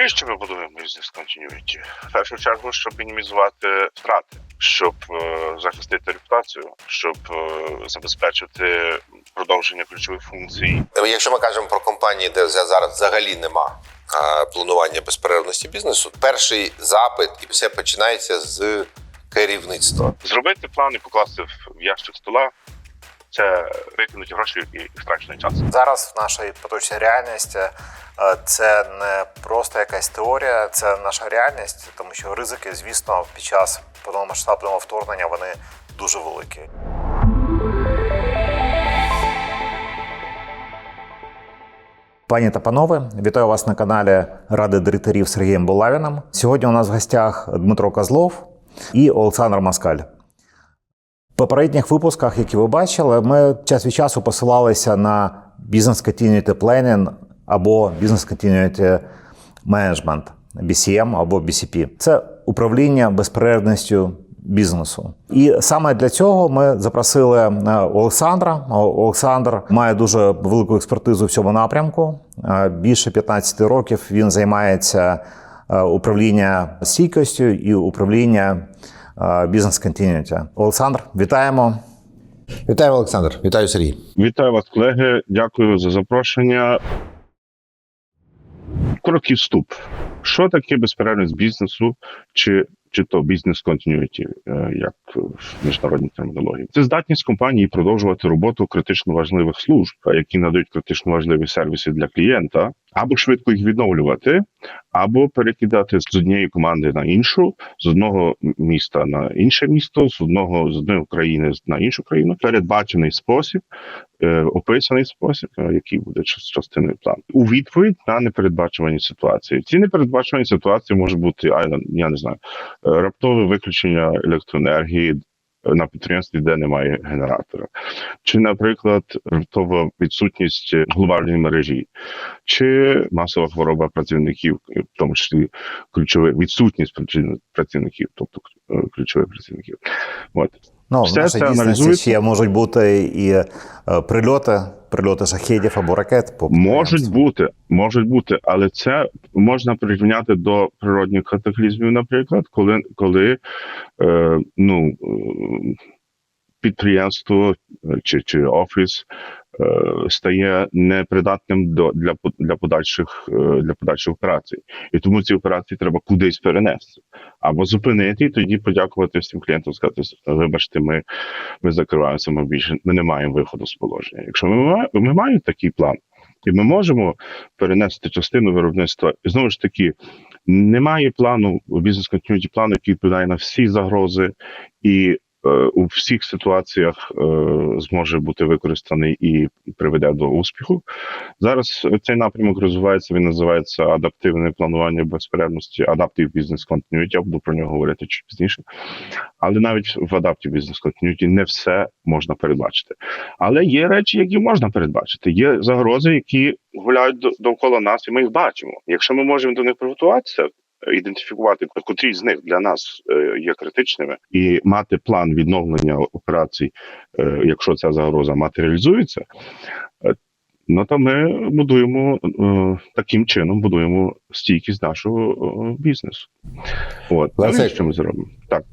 Навіщо ми будуємо бізнес continuity? В першу чергу, щоб мінімізувати втрати, щоб е, захистити репутацію, щоб е, забезпечити продовження ключових функцій. Якщо ми кажемо про компанії, де зараз взагалі нема а, планування безперервності бізнесу, перший запит і все починається з керівництва. Зробити план і покласти в ящик стола. Це викинути гроші і втрачений час. Зараз в нашій поточній реальності е, це не просто якась теорія, це наша реальність, тому що ризики, звісно, під час повномасштабного вторгнення вони дуже великі. Пані та панове, вітаю вас на каналі Ради директорів Сергієм Булавіним. Сьогодні у нас в гостях Дмитро Козлов і Олександр Маскаль. Попередніх випусках, які ви бачили, ми час від часу посилалися на Business Continuity Planning або Business Continuity Management, BCM або BCP. Це управління безперервністю бізнесу. І саме для цього ми запросили е, Олександра. Олександр має дуже велику експертизу в цьому напрямку. Е, Більше 15 років він займається е, управління стійкістю і управління бізнес континюті. Олександр, вітаємо. Вітаю, Олександр. Вітаю, Сергій. Вітаю вас, колеги. Дякую за запрошення. Короткий вступ. Що таке безперервність бізнесу, чи, чи то бізнес continuity, е, як в міжнародній термінології? Це здатність компанії продовжувати роботу критично важливих служб, які надають критично важливі сервіси для клієнта, або швидко їх відновлювати, або перекидати з однієї команди на іншу, з одного міста на інше місто, з одного з одної країни на іншу країну. Передбачений спосіб, е, описаний спосіб, е, який буде частиною плану. У відповідь на непередбачувані ситуації. Ці непередбачувані ситуації можуть бути, я не знаю, е, раптове виключення електроенергії. На підприємстві, де немає генератора, чи, наприклад, раптова відсутність глобальної мережі, чи масова хвороба працівників, в тому числі ключове відсутність працівників, тобто е, ключових працівників. От. Ну, Все в нашій це дійсності ще можуть бути і е, прильоти, прильоти шахідів або ракет. По можуть бути, можуть бути, але це можна прирівняти до природних катаклізмів, наприклад, коли, коли е, ну, е, підприємство е, чи, чи офіс е, стає непридатним до для для подальших е, для подальших операцій, і тому ці операції треба кудись перенести або зупинити, і тоді подякувати всім клієнтам, сказати, вибачте, ми, ми закриваємося, ми більше ми не маємо виходу з положення. Якщо ми, ма- ми маємо такий план, і ми можемо перенести частину виробництва, і знову ж таки. Немає плану бізнес континюті плану, який відповідає на всі загрози, і у всіх ситуаціях е, зможе бути використаний і приведе до успіху. Зараз цей напрямок розвивається. Він називається адаптивне планування безперервності, Adaptive Business Continuity, Я буду про нього говорити чуть пізніше. Але навіть в Adaptive Business Continuity не все можна передбачити. Але є речі, які можна передбачити. Є загрози, які гуляють довкола нас, і ми їх бачимо. Якщо ми можемо до них приготуватися. Ідентифікувати котрі з них для нас е, є критичними, і мати план відновлення операцій, е, якщо ця загроза матеріалізується, е, ну то ми будуємо таким чином, будуємо стійкість нашого бізнесу. От ну, що ми зробимо? Так.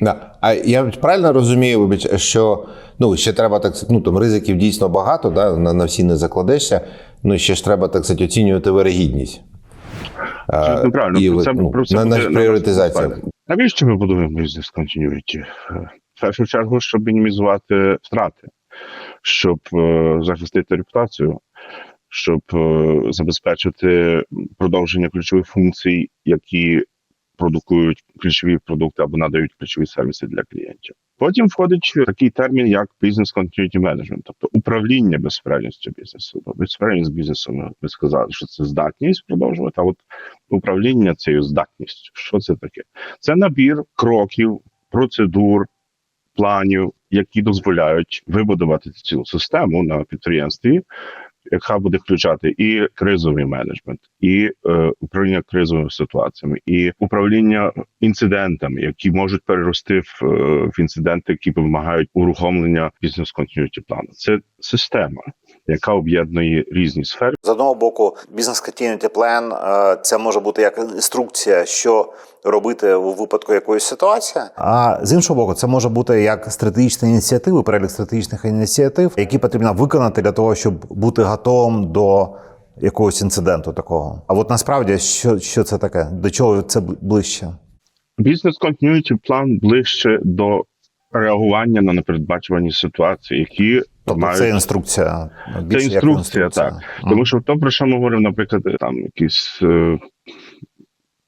Да. А я правильно розумію, вибач, що ну ще треба так ну там ризиків дійсно багато, да, на, на всі не закладешся. Ну ще ж треба так сказати, оцінювати вирогідність. Правильно. і, Про це- ну, про це на, буде пріоритизація. Навіщо ми будуємо бізнес continuity? Е, В першу чергу, щоб мінімізувати втрати, щоб е, захистити репутацію, щоб е, забезпечити продовження ключових функцій, які продукують ключові продукти або надають ключові сервіси для клієнтів. Потім входить такий термін, як Business Continuity Management, тобто управління безперервністю бізнесу. Безперервність бізнесу, ми сказали, що це здатність продовжувати, а от управління цією здатністю. Що це таке? Це набір кроків, процедур, планів, які дозволяють вибудувати цілу систему на підприємстві, яка буде включати і кризовий менеджмент, і е, управління кризовими ситуаціями, і управління інцидентами, які можуть перерости в, е, в інциденти, які вимагають урухомлення бізнес continuity плану. Це система. Яка об'єднує різні сфери. З одного боку, бізнес continuity план е, це може бути як інструкція, що робити у випадку якоїсь ситуації. А з іншого боку, це може бути як стратегічні ініціативи, перелік стратегічних ініціатив, які потрібно виконати для того, щоб бути готовим до якогось інциденту такого. А от насправді, що, що це таке? До чого це ближче? Бізнес continuity план ближче до реагування на непередбачувані ситуації, які Тобто це інструкція. Це більше як інструкція, так. Мгм. Тому що то, про що ми говоримо, наприклад, там якісь е,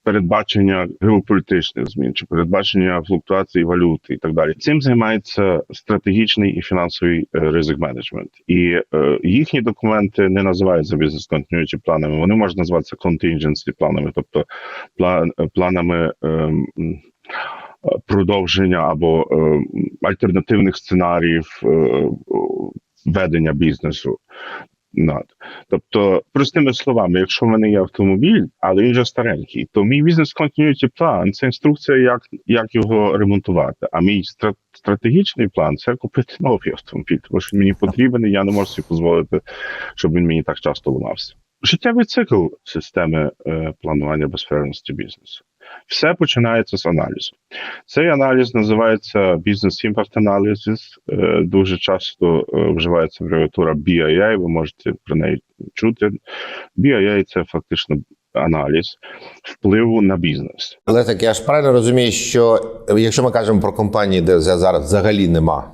передбачення геополітичних змін чи передбачення флуктуації валюти і так далі. Цим займається стратегічний і фінансовий е, ризик менеджмент. І е, їхні документи не називаються бізнес continuity планами. Вони можуть називатися contingency планами, тобто план, планами. е, Продовження або е, альтернативних сценаріїв е, ведення бізнесу. Над. Тобто, простими словами, якщо в мене є автомобіль, але він вже старенький, то мій бізнес continuity план це інструкція, як, як його ремонтувати. А мій стра- стратегічний план це купити новий автомобіль, тому що мені потрібен, і я не можу собі дозволити, щоб він мені так часто ламався. Життєвий цикл системи е, планування безперервності бізнесу. Все починається з аналізу. Цей аналіз називається Business Impact Analysis. Е, Дуже часто е, вживається абревіатура BIA, ви можете про неї чути. BIA – це фактично аналіз впливу на бізнес. Але так я ж правильно розумію, що якщо ми кажемо про компанії, де зараз взагалі нема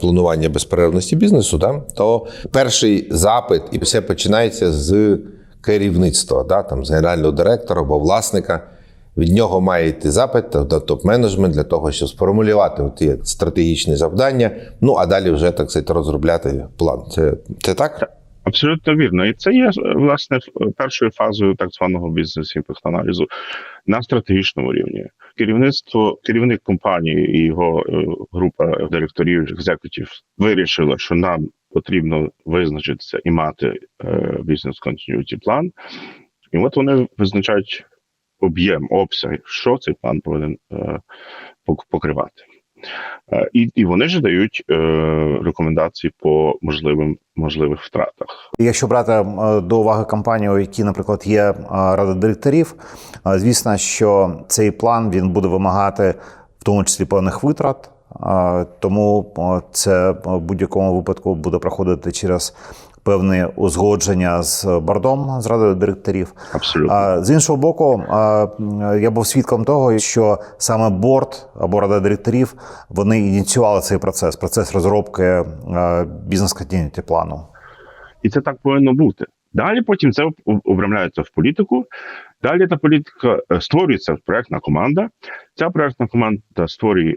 планування безперервності бізнесу, да, то перший запит і все починається з керівництва, да, там, з генерального директора або власника. Від нього має йти запит до топ-менеджмент для того, щоб сформулювати ті стратегічні завдання. Ну а далі вже так сказати, розробляти план. Це, це так? Абсолютно вірно. І це є власне першою фазою так званого бізнес імпакт аналізу на стратегічному рівні. Керівництво, керівник компанії і його е, група директорів, екзекутів вирішила, що нам потрібно визначитися і мати бізнес continuity план. І от вони визначають об'єм, обсяг, що цей план повинен е, покривати. Е, І, і вони ж дають е, рекомендації по можливим можливих втратах. Якщо брати до уваги компанію, які, наприклад, є е, рада директорів, звісно, що цей план він буде вимагати в тому числі певних витрат. Тому це в будь-якому випадку буде проходити через певне узгодження з бордом з радою директорів. Абсолютно. А з іншого боку, я був свідком того, що саме борд або рада директорів вони ініціювали цей процес, процес розробки бізнес continuity плану. І це так повинно бути. Далі потім це об- обрамляється в політику. Далі та політика е, створюється проектна команда. Ця проектна команда створює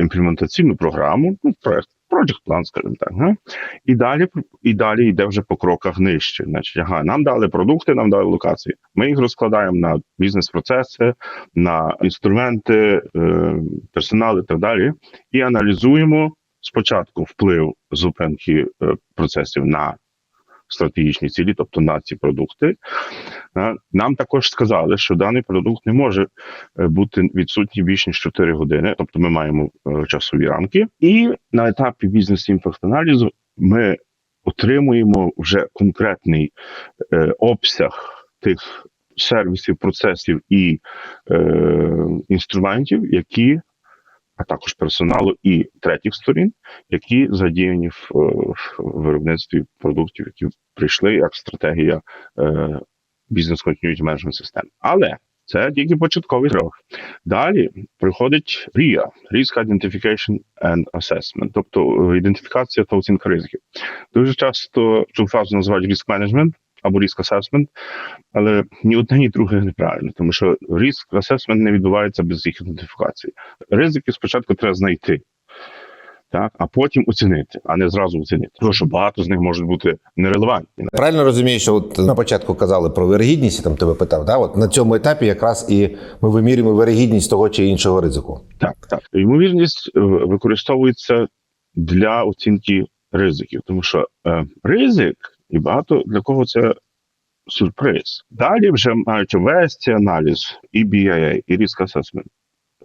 імплементаційну програму, ну, проект, project план, скажімо так. Га? І далі і далі йде вже по кроках нижче. Значить, ага, нам дали продукти, нам дали локації. Ми їх розкладаємо на бізнес-процеси, на інструменти, е, персонал і так далі, і аналізуємо спочатку вплив зупинки е, процесів на стратегічні цілі, тобто на ці продукти. Е, Нам також сказали, що даний продукт не може е, бути відсутній більш ніж 4 години, тобто ми маємо е, часові рамки. І на етапі бізнес імпакт аналізу ми отримуємо вже конкретний обсяг тих сервісів, процесів і е, інструментів, які а також персоналу і третіх сторін, які задіяні в, е, в виробництві продуктів, які прийшли як стратегія е, бізнес continuity management систем. Але це тільки початковий крок. Далі приходить RIA – Risk Identification and Assessment, тобто ідентифікація та оцінка ризиків. Дуже часто цю фазу називають risk management або risk assessment, але ні одне, ні друге неправильно, тому що risk assessment не відбувається без їх ідентифікації. Ризики спочатку треба знайти. Так, а потім оцінити, а не зразу оцінити. Тому що багато з них можуть бути нерелевантні. Правильно розумію, що от на початку казали про вирогідність, я там тебе питав. Да? От на цьому етапі якраз і ми вимірюємо вирогідність того чи іншого ризику. Так, так. Ймовірність е, використовується для оцінки ризиків, тому що е, ризик і багато для кого це сюрприз. Далі, вже маючи весь цей аналіз і BIA, і Risk Assessment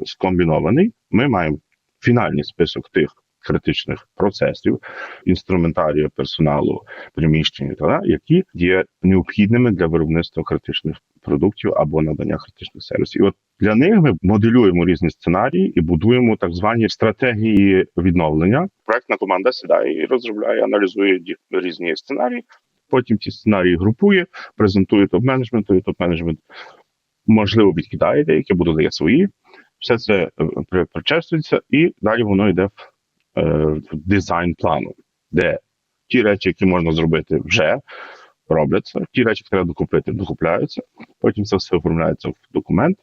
скомбінований, ми маємо фінальний список тих критичних процесів, інструментарію персоналу, приміщень, та які є необхідними для виробництва критичних продуктів або надання критичних сервісів. І от для них ми моделюємо різні сценарії і будуємо так звані стратегії відновлення. Проектна команда сідає і розробляє, аналізує різні сценарії. Потім ці сценарії групує, презентує топ-менеджменту, і топ-менеджмент можливо відкидає деякі, або додає свої. Все це е, і далі воно йде в, е, в дизайн плану, де ті речі, які можна зробити, вже робляться. Ті речі, які треба докупити, докупляються. Потім це все оформляється в документ,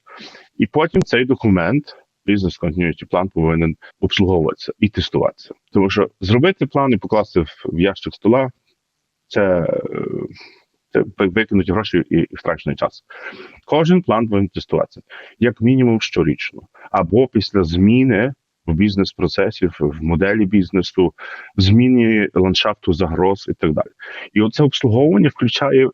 і потім цей документ. Бізнес continuity план повинен обслуговуватися і тестуватися. Тому що зробити план і покласти в, ящик стола це, е, це викинуті гроші і, втрачений час. Кожен план повинен тестуватися, як мінімум щорічно, або після зміни в бізнес-процесі, в моделі бізнесу, в зміні ландшафту загроз і так далі. І оце обслуговування включає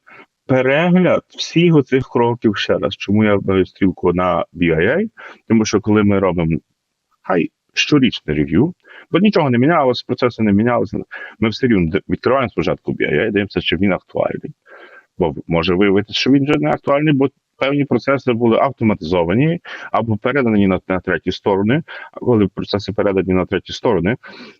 перегляд всіх оцих кроків ще раз. Чому я даю стрілку на BIA? Тому що коли ми робимо хай щорічне рев'ю, бо нічого не мінялося, процеси не мінялися. Ми все рівно відкриваємо спочатку BIA дивимося, чи він актуальний. Бо може виявитися, що він вже не актуальний, бо певні процеси були автоматизовані або передані на, на треті сторони. А коли процеси передані на треті сторони,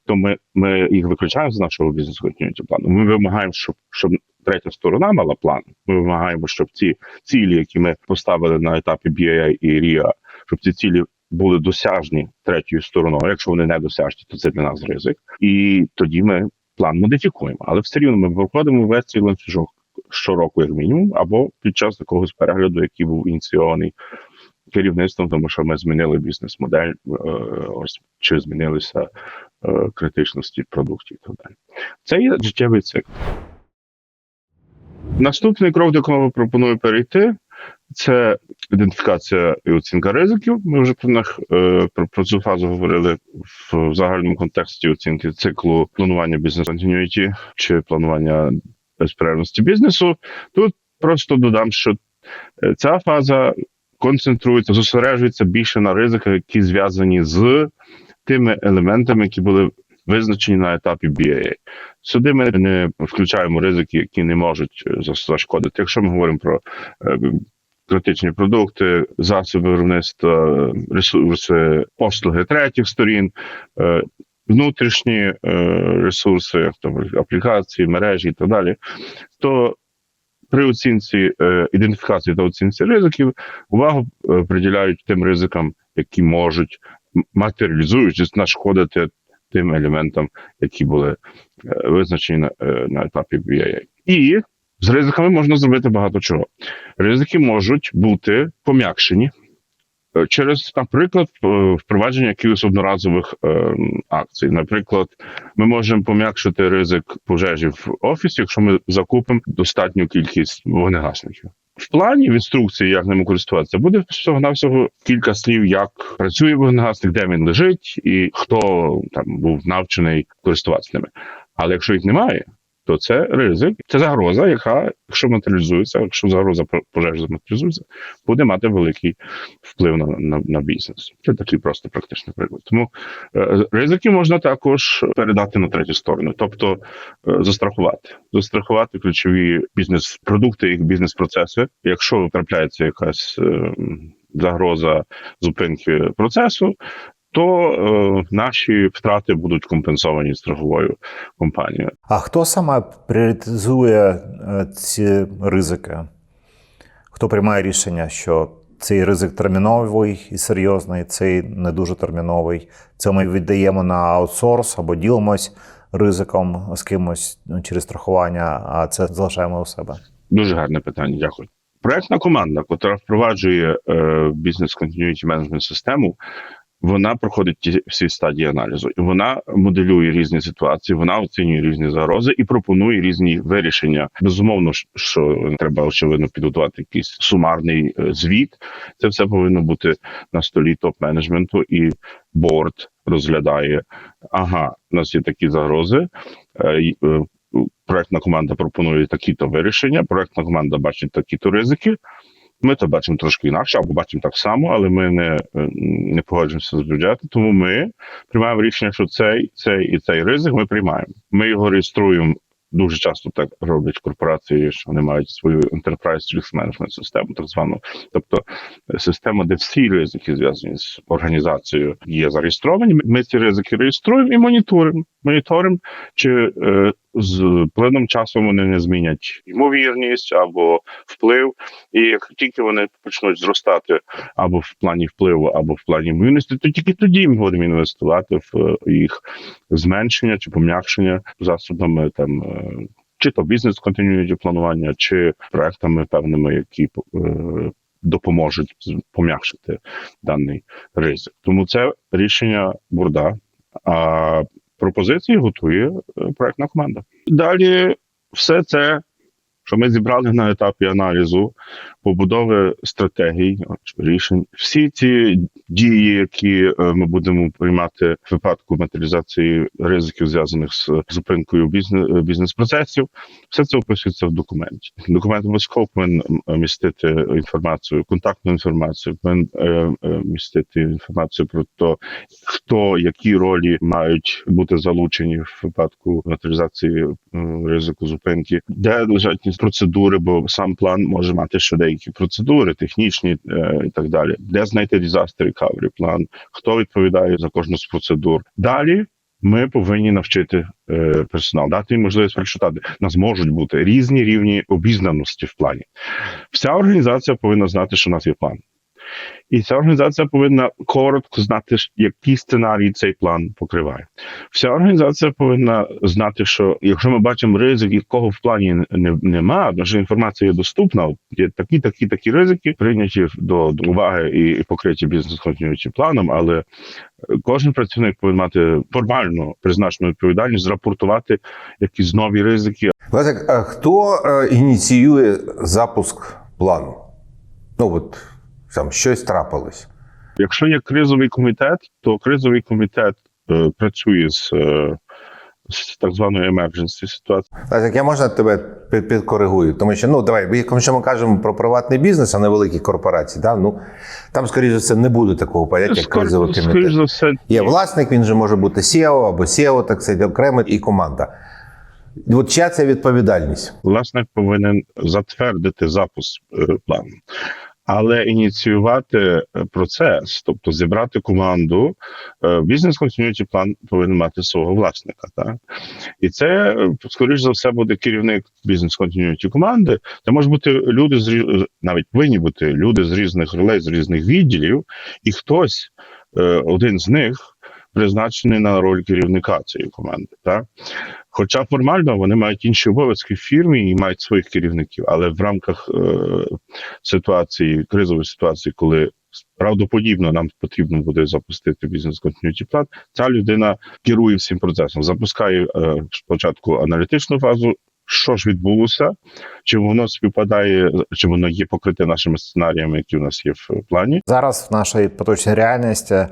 то ми, ми їх виключаємо з нашого continuity плану. Ми вимагаємо, щоб, щоб третя сторона мала план. Ми вимагаємо, щоб ці цілі, які ми поставили на етапі BIA і RIA, щоб ці цілі були досяжні третьою стороною. Якщо вони не досяжні, то це для нас ризик. І тоді ми план модифікуємо. Але все рівно ми проходимо весь цей ланцюжок щороку, як мінімум, або під час якогось перегляду, який був ініційований керівництвом, тому що ми змінили бізнес-модель, е, ось чи змінилися е, критичності продуктів і так далі. Це є життєвий цикл. Наступний крок, до якого пропоную перейти, це ідентифікація і оцінка ризиків. Ми вже про них е, про, цю фазу говорили в загальному контексті оцінки циклу планування бізнес continuity чи планування безперервності бізнесу. Тут просто додам, що е, ця фаза концентрується, зосереджується більше на ризиках, які зв'язані з тими елементами, які були визначені на етапі BAA. Сюди ми не включаємо ризики, які не можуть е, зашкодити. Якщо ми говоримо про е, критичні продукти, засоби виробництва, ресурси, послуги третіх сторін, е, внутрішні ресурси, там аплікації, мережі і так далі, то при оцінці ідентифікації та оцінці ризиків увагу приділяють тим ризикам, які можуть матеріалізуючись нашкодити тим елементам, які були е, визначені на, е, на етапі BIA. І з ризиками можна зробити багато чого. Ризики можуть бути пом'якшені е, через, наприклад, впровадження якихось одноразових акцій. Наприклад, ми можемо пом'якшити ризик пожежі в офісі, якщо ми закупимо достатню кількість вогнегасників. В плані в інструкції, як ними користуватися, буде всього навсього кілька слів, як працює вогнегасник, де він лежить, і хто там був навчений користуватися ними. Але якщо їх немає, то це ризик, це загроза, яка, якщо матеріалізується, якщо загроза пожежі матеріалізується, буде мати великий вплив на, на, на бізнес. Це такий просто практичний приклад. Тому е, ризики можна також передати на третю сторону, тобто е, застрахувати, застрахувати ключові бізнес-продукти, їх бізнес-процеси. Якщо трапляється якась е, загроза зупинки процесу. То е, наші втрати будуть компенсовані страховою компанією. А хто саме пріоритизує е, ці ризики? Хто приймає рішення, що цей ризик терміновий і серйозний, цей не дуже терміновий? Це ми віддаємо на аутсорс або ділимось ризиком з кимось ну, через страхування, а це залишаємо у себе. Дуже гарне питання, дякую. Проектна команда, яка впроваджує е, бізнес continuity management систему, вона проходить ті всі стадії аналізу, вона моделює різні ситуації, вона оцінює різні загрози і пропонує різні вирішення. Безумовно, що треба очевидно підготувати якийсь сумарний е, звіт. Це все повинно бути на столі топ-менеджменту, і борд розглядає. Ага, у нас є такі загрози. е, е, Проектна команда пропонує такі-то вирішення. Проектна команда бачить такі-то ризики. Ми то бачимо трошки інакше, або бачимо так само, але ми не, е, не погоджуємося з бюджетом. Тому ми приймаємо рішення, що цей, цей і цей ризик ми приймаємо. Ми його реєструємо. Дуже часто так роблять корпорації, що вони мають свою enterprise risk management систему, так звану, тобто е, система, де всі ризики зв'язані з організацією є зареєстровані. Ми ці ризики реєструємо і моніторимо. Моніторимо, чи е, з плином часу вони не змінять ймовірність або вплив. І як тільки вони почнуть зростати або в плані впливу, або в плані ймовірності, то тільки тоді ми будемо інвестувати в е, їх зменшення чи пом'якшення засобами там. е, Чи то бізнес континюїті планування, чи проектами певними, які е, допоможуть пом'якшити даний ризик. Тому це рішення бурда. А пропозиції готує е, проектна команда. Далі все це, що ми зібрали на етапі аналізу, побудови стратегій, рішень, всі ці дії, які е, ми будемо приймати в випадку матеріалізації ризиків, зв'язаних з зупинкою бізнес, бізнес-процесів, все це описується в документі. Документ обов'язково повинен містити інформацію, контактну інформацію, повинен е, е, містити інформацію про те, хто які ролі мають бути залучені в випадку матеріалізації е, ризику зупинки, де лежать процедури, бо сам план може мати ще деякі процедури, технічні е, і так далі. Де знайти disaster recovery план, хто відповідає за кожну з процедур. Далі ми повинні навчити е, персонал, дати їм можливість прочитати. Нас можуть бути різні рівні обізнаності в плані. Вся організація повинна знати, що у нас є план. І ця організація повинна коротко знати, які сценарії цей план покриває. Вся організація повинна знати, що якщо ми бачимо ризик, якого в плані н- не, нема, наша інформація є доступна, є такі, такі, такі ризики, прийняті до, уваги і, покриті бізнес континюючим планом, але е, кожен працівник повинен мати формально призначену відповідальність, зрапортувати якісь нові ризики, Лесик, а хто е, ініціює запуск плану? Ну от там щось трапилось. Якщо є кризовий комітет, то кризовий комітет е, працює з, е, з так званою emergency ситуацією. Лесик, я можна тебе під- підкоригую? Тому що ну давай, якщо ми кажемо про приватний бізнес, а не великі корпорації, да? ну там, скоріше за все, не буде такого поняття, як кризовий комітет. за все, Є власник, він же може бути SEO або SEO, так сказати, окремо, і команда. От чия це відповідальність? власник повинен затвердити запуск е, плану. Але ініціювати е, процес, тобто зібрати команду, е, бізнес continuity план повинен мати свого власника. Так? І це, е, скоріш за все, буде керівник бізнес continuity команди. Це можуть бути люди з навіть повинні бути люди з різних ролей, з різних відділів, і хтось, один з них, призначений на роль керівника цієї команди. Так? Хоча формально вони мають інші обов'язки в фірмі і мають своїх керівників, але в рамках е, ситуації, кризової ситуації, коли правдоподібно нам потрібно буде запустити бізнес continuity план, ця людина керує всім процесом, запускає е, спочатку аналітичну фазу. Що ж відбулося? Чи воно співпадає, чи воно є покрите нашими сценаріями, які у нас є в плані? Зараз в нашій поточній реальності е,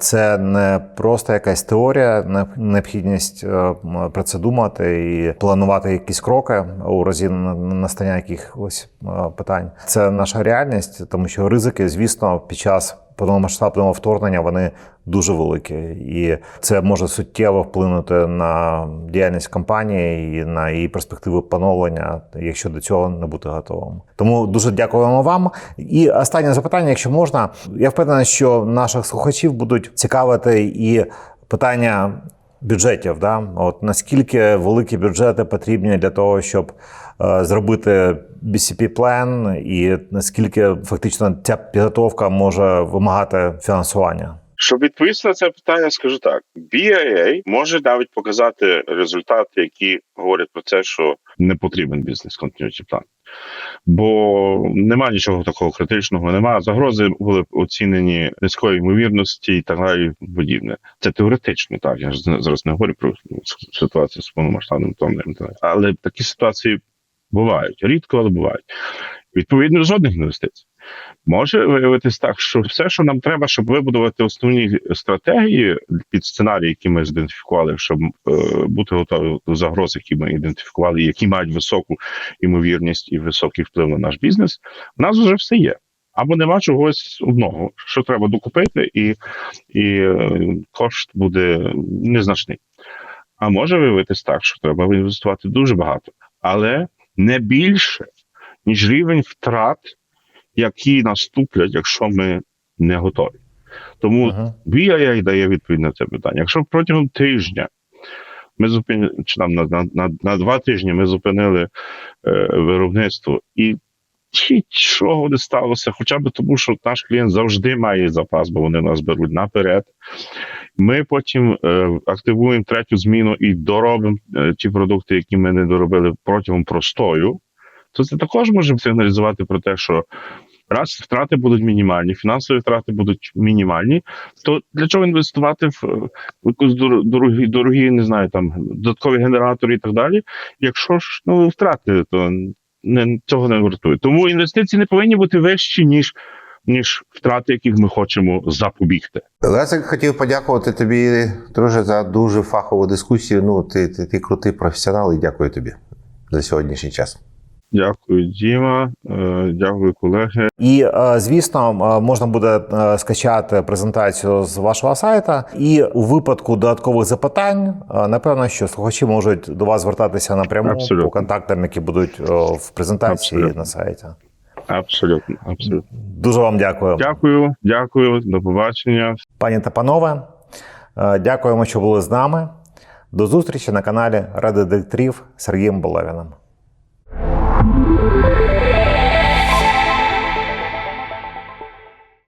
це не просто якась теорія, необхідність е, про це думати і планувати якісь кроки у разі на- настання якихось е, питань. Це наша реальність, тому що ризики, звісно, під час повномасштабного вторгнення вони дуже великі, і це може суттєво вплинути на діяльність компанії і на її перспективи поновлення, якщо до цього не бути готовим. Тому дуже дякуємо вам. І останнє запитання, якщо можна, я впевнений, що наших слухачів будуть цікавити і питання. Бюджетів, да, от наскільки великі бюджети потрібні для того, щоб е, зробити bcp план і наскільки фактично ця підготовка може вимагати фінансування? Щоб відповісти на це питання, скажу так: BIA може навіть показати результати, які говорять про це, що не потрібен бізнес continuity план. Бо нема нічого такого критичного, нема загрози були б оцінені низької ймовірності і так далі подібне. Це теоретично, так я ж зараз не говорю про ситуацію з повномасштабним вторгненням. Але такі ситуації бувають рідко, але бувають. Відповідно, жодних інвестицій. Може виявитись так, що все, що нам треба, щоб вибудувати основні стратегії під сценарії, які ми ідентифікували, щоб е, бути готові до загроз, які ми ідентифікували, які мають високу ймовірність і високий вплив на наш бізнес, у нас вже все є. Або нема чогось одного, що треба докупити, і, і е, кошт буде незначний. А може виявитись так, що треба інвестувати дуже багато, але не більше, ніж рівень втрат, які наступлять, якщо ми не готові. Тому Ага. BIA дає відповідь на це питання. Якщо протягом тижня ми зупинили, чи там на, на, на, на два тижні ми зупинили е, виробництво і нічого не сталося, хоча б тому, що наш клієнт завжди має запас, бо вони нас беруть наперед. Ми потім е, активуємо третю зміну і доробимо е, ті продукти, які ми не доробили протягом простою, то це також може сигналізувати про те, що раз втрати будуть мінімальні, фінансові втрати будуть мінімальні, то для чого інвестувати в, е, якусь дорогі, дорогі, не знаю, там додаткові генератори і так далі, якщо ж ну втрати, то не цього не вартує. Тому інвестиції не повинні бути вищі, ніж, ніж втрати, яких ми хочемо запобігти. Лесик, хотів подякувати тобі, друже, за дуже фахову дискусію. Ну, ти, ти, ти крутий професіонал і дякую тобі за сьогоднішній час. Дякую, Діма. Е, Дякую, колеги. І е, звісно, е, можна буде скачати презентацію з вашого сайта. І у випадку додаткових запитань, напевно, що слухачі можуть до вас звертатися напряму Абсолютно. по контактам, які будуть в презентації Абсолютно. на сайті. Абсолютно, абсолютно. Дуже вам дякую, Дякую, дякую, до побачення. пані та панове. Дякуємо, що були з нами. До зустрічі на каналі Ради директорів Сергієм Болевіним.